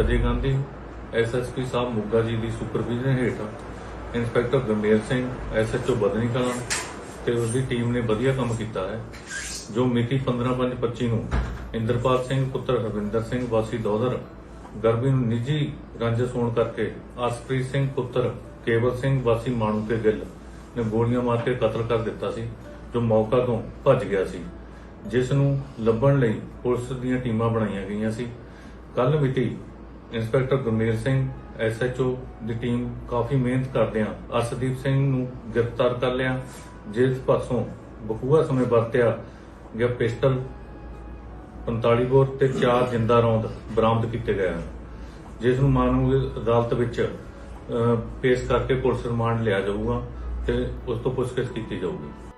ਅਜੇ Gandhi SSP Sahib ਮੁੱਗਾ ਜੀ ਦੀ supervision ਹੇਠ ਇੰਸਪੈਕਟਰ ਗੰਭੀਰ ਸਿੰਘ ਐਸਐਚਓ ਬਦਨੀ ਕਲਾਂ ਤੇ ਉਸ ਦੀ ਟੀਮ ਨੇ ਵਧੀਆ ਕੰਮ ਕੀਤਾ ਹੈ, ਜੋ ਮਿਤੀ 15/5/25 ਨੂੰ ਇੰਦਰਪਾਲ ਸਿੰਘ, ਪੁੱਤਰ ਹਰਵਿੰਦਰ ਸਿੰਘ, ਵਾਸੀ ਦੋਦਰ ਗਰਭੀ ਨੂੰ ਨਿੱਜੀ ਰੰਜਸ ਹੋਣ ਕਰਕੇ ਅਸਪ੍ਰੀਤ ਸਿੰਘ, ਪੁੱਤਰ ਕੇਵਲ ਸਿੰਘ, ਵਾਸੀ ਮਾਣੂ ਕੇ ਗਿੱਲ ਨੇ ਗੋਲੀਆਂ ਮਾਰ ਕੇ ਕਤਲ ਕਰ ਦਿੱਤਾ ਸੀ, ਜੋ ਮੌਕਾ ਤੋਂ ਭੱਜ ਗਿਆ ਸੀ, ਜਿਸ ਨੂੰ ਲੱਭਣ ਲਈ ਪੁਲਿਸ ਦੀਆਂ ਟੀਮਾਂ ਬਣਾਈਆਂ ਗਈਆਂ ਸੀ। ਕੱਲ ਮਿਤੀ, ਇੰਸਪੈਕਟਰ ਗੁਰਮੇਲ ਸਿੰਘ ਐਸਐਚਓ ਦੀ ਟੀਮ ਕਾਫੀ ਮਿਹਨਤ ਕਰਦਿਆਂ ਅਰਸ਼ਦੀਪ ਸਿੰਘ ਨੂੰ ਗ੍ਰਿਫਤਾਰ ਕਰ ਲਿਆ। ਜਿਸ ਪਾਸੋਂ ਬਖੂਆ ਸਮੇਂ ਵਰਤਿਆ ਗਿਆ ਪਿਸਟਲ 45 ਬੋਰ ਤੇ ਚਾਰ ਜਿੰਦਾ ਰੌਂਦ ਬਰਾਮਦ ਕੀਤੇ ਗਏ ਹਨ। ਜਿਸ ਨੂੰ ਮਾਨਵ ਅਦਾਲਤ ਵਿੱਚ ਪੇਸ਼ ਕਰਕੇ ਪੁਲਿਸ ਰਿਮਾਂਡ ਲਿਆ ਜਾਊਗਾ ਤੇ ਉਸ ਤੋਂ ਪੁੱਛਗਿੱਛ ਕੀਤੀ ਜਾਊਗੀ।